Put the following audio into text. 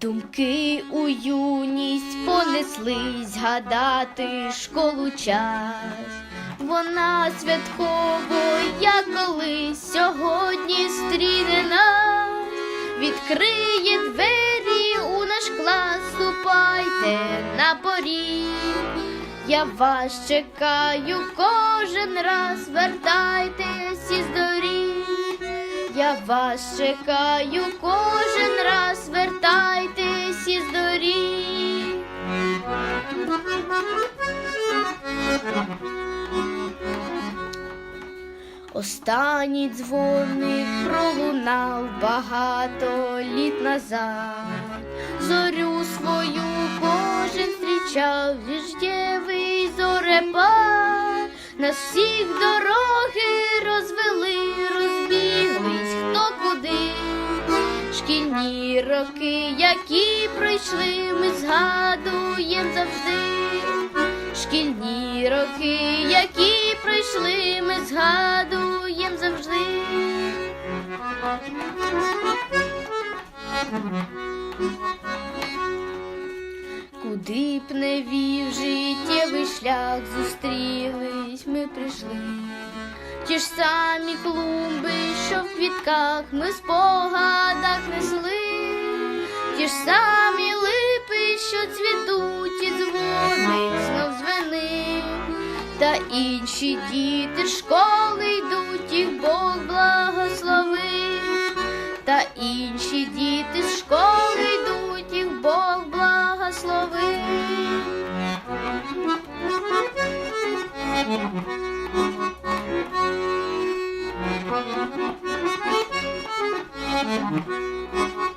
Думки у юність понеслись гадати школу час. Вона святково, як колись сьогодні стріне нас, відкриє двері у наш клас, ступайте на поріг. Я вас чекаю кожен раз, вертайтеся. Я вас чекаю кожен раз, вертайтесь із доріг. Останній дзвоник пролунав багато літ назад. Зорю свою кожен зустрічав віждєвий зорепад. Нас всіх дороги хто. Шкільні роки, які пройшли, ми згадуєм завжди. Шкільні роки, які пройшли, ми згадуєм завжди. Куди б не вів життєвий шлях, зустрілись, ми прийшли. Ті ж самі клумби, квітках ми спогадах несли, ті ж самі липи, що цвітуть, і дзвоник знов звени, та інші діти з школи йдуть, їх Бог благословив, та інші діти з школи йдуть, їх Бог благословив. Thank you. Thank you.